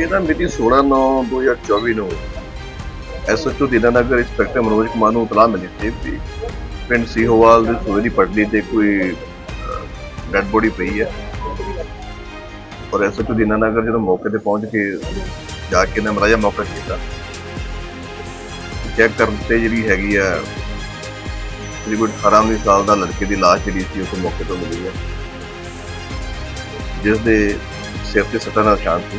ਇਹਦਾ ਮਿਤੀ 16/9/2024 ਨੂੰ ਐਸਐਚਓ ਦੀਨਾਨਗਰ ਇੰਸਪੈਕਟਰ ਮਨੋਜ ਕੁਮਾਰ ਨੂੰ ਇਤਲਾਹ ਮਿਲੀ ਸੀ ਕਿ ਪਿੰਡ ਸੀਹੋਵਾਲ ਦੇ ਸੂਏ ਦੀ ਪਟੜੀ ਤੇ ਕੋਈ ਡੈਡ ਬੋਡੀ ਪਈ ਹੈ। ਔਰ ਐਸਐਚਓ ਦੀਨਾਨਗਰ ਜਦੋਂ ਮੌਕੇ ਤੇ ਪਹੁੰਚ ਕੇ ਜਾ ਕੇ ਨਾ ਮਰਾਜਾ ਮੌਕਾ ਕੀਤਾ, ਚੈੱਕ ਕਰਨ ਤੇ ਜਿਹੜੀ ਹੈਗੀ ਆ, ਤਕਰੀਬਨ 18 ਸਾਲ ਦਾ ਲੜਕੇ ਦੀ ਲਾਸ਼ ਜਿਹੜੀ ਸੀ ਉਸ ਮੌਕੇ ਤੋਂ ਮਿਲੀ ਹੈ। ਜਿਸ ਦੇ ਸਿਰ ਤੇ ਸੱਟਾਂ ਦਾ ਨਿਸ਼ਾਨ ਸੀ।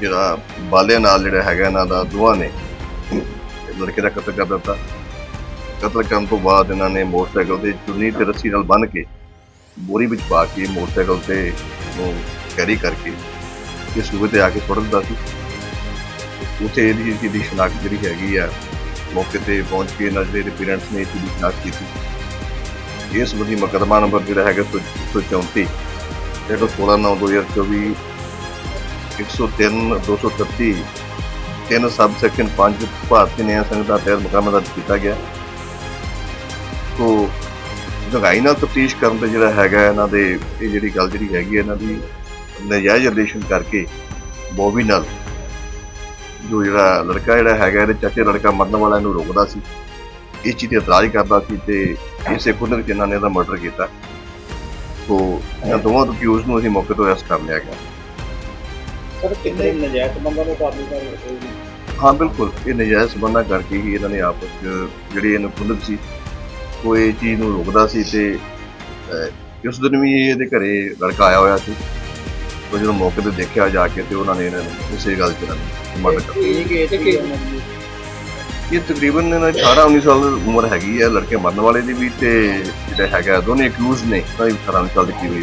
ਜਿਹੜਾ ਬਾਲਿਆਂ ਨਾਲ ਜਿਹੜਾ ਹੈਗਾ ਇਹਨਾਂ ਦਾ ਦੋਵਾਂ ਨੇ ਲੜਕੇ ਦਾ ਕਤਲ ਕਰ ਦਿੱਤਾ। ਕਤਲ ਕਰਨ ਤੋਂ ਬਾਅਦ ਇਹਨਾਂ ਨੇ ਮੋਟਰਸਾਈਕਲ ਤੇ ਚੁੰਨੀ ਤੇ ਰੱਸੀ ਨਾਲ ਬੰਨ੍ਹ ਕੇ ਬੋਰੀ ਵਿੱਚ ਪਾ ਕੇ ਮੋਟਰਸਾਈਕਲ ਤੇ ਨੂੰ ਕੈਰੀ ਕਰਕੇ ਇਹ ਸੂਬੇ ਤੇ ਆ ਕੇ ਸੁੱਟ ਦਿੱਤਾ ਸੀ। ਉੱਥੇ ਇਹਦੀ ਜਿਹਦੀ ਸ਼ਨਾਖਤ ਜਿਹੜੀ ਹੈਗੀ ਆ, ਮੌਕੇ ਤੇ ਪਹੁੰਚ ਕੇ ਇਹਨਾਂ ਦੇ ਪੇਰੈਂਟਸ ਨੇ ਇਹਦੀ ਸ਼ਨਾਖਤ ਕੀਤੀ। ਇਸ ਸੰਬੰਧੀ ਮੁਕੱਦਮਾ ਨੰਬਰ ਜਿਹੜਾ ਹੈਗਾ 134 ਜਿਹੜਾ 16 9 2024 103 233 ਤਿੰਨ ਸਬ ਸੈਕਸ਼ਨ 5 ਭਾਰਤੀ ਨਿਆਂ ਸੰਹਿਤਾ ਤਹਿਤ ਮੁਕੱਦਮਾ ਦਰਜ ਕੀਤਾ ਗਿਆ। ਤੋ ਜਗਾਈ ਨਾਲ ਤਫਤੀਸ਼ ਕਰਨ ਤੇ ਜਿਹੜਾ ਹੈਗਾ ਇਹਨਾਂ ਦੇ, ਇਹ ਜਿਹੜੀ ਗੱਲ ਜਿਹੜੀ ਹੈਗੀ ਇਹਨਾਂ ਦੀ, ਨਜਾਇਜ਼ ਰਿਲੇਸ਼ਨ ਕਰਕੇ ਬੋਬੀ ਨਾਲ ਜੋ ਜਿਹੜਾ ਲੜਕਾ ਜਿਹੜਾ ਹੈਗਾ, ਇਹਦੇ ਚਾਚੇ ਲੜਕਾ ਮਰਨ ਵਾਲਾ ਇਹਨੂੰ ਰੋਕਦਾ ਸੀ। ਇਸ ਚੀਜ਼ ਤੇ ਇਤਰਾਜ਼ ਕਰਦਾ ਸੀ ਤੇ ਇਸੇ ਖੁਦ ਚ ਇਹਨਾਂ ਨੇ ਇਹਦਾ ਮਰਡਰ ਕੀਤਾ। ਤੋ ਇਹਨਾਂ ਦੋਵਾਂ ਤੋਂ ਅਕਿਊਜ਼ ਨੂੰ ਅਸੀਂ ਮੌਕੇ ਤੋਂ ਅਰੈਸਟ ਕਰ ਲਿਆ ਗਿਆ। ਸਰ ਕਿੰਨੇ ਨਜਾਇਜ਼ ਬੰਦਾ ਨੂੰ ਕਾਬੂ ਕਰ ਲਿਆ ਹਾਂ ਬਿਲਕੁਲ। ਇਹ ਨਜਾਇਜ਼ ਸਬੰਧਾਂ ਕਰਕੇ ਹੀ ਇਹਨਾਂ ਨੇ ਆਪਸ 'ਚ ਜਿਹੜੀ ਇਹਨੂੰ ਕੁਦਰਤ ਸੀ ਉਹ ਇਹ ਚੀਜ਼ ਨੂੰ ਰੋਕਦਾ ਸੀ ਤੇ ਅਹ, ਉਸ ਦਿਨ ਵੀ ਇਹਦੇ ਘਰੇ ਲੜਕਾ ਆਇਆ ਹੋਇਆ ਸੀ। ਉਹ ਜਦੋਂ ਮੌਕੇ ਤੇ ਦੇਖਿਆ ਜਾ ਕੇ ਤੇ ਉਹਨਾਂ ਨੇ ਇਹਨਾਂ ਨੂੰ ਇਸੇ ਗੱਲ 'ਚ ਇਹਨਾਂ ਨੂੰ ਮਰਡਰ ਕਰ ਠੀਕ ਹੈ ਤੇ ਕਿ ਇਹ ਤਕਰੀਬਨ ਇਹਨਾਂ ਦੀ 18 19 ਸਾਲ ਦੀ ਉਮਰ ਹੈਗੀ ਹੈ ਲੜਕੇ ਮਰਨ ਵਾਲੇ ਦੀ ਵੀ ਤੇ ਜਿਹੜਾ ਹੈਗਾ ਦੋਨੇ ਅਕਿਊਜ਼ ਨੇ ਤਾਂ 18 19 ਸਾਲ ਦੀ ਕੀ ਹੋਈ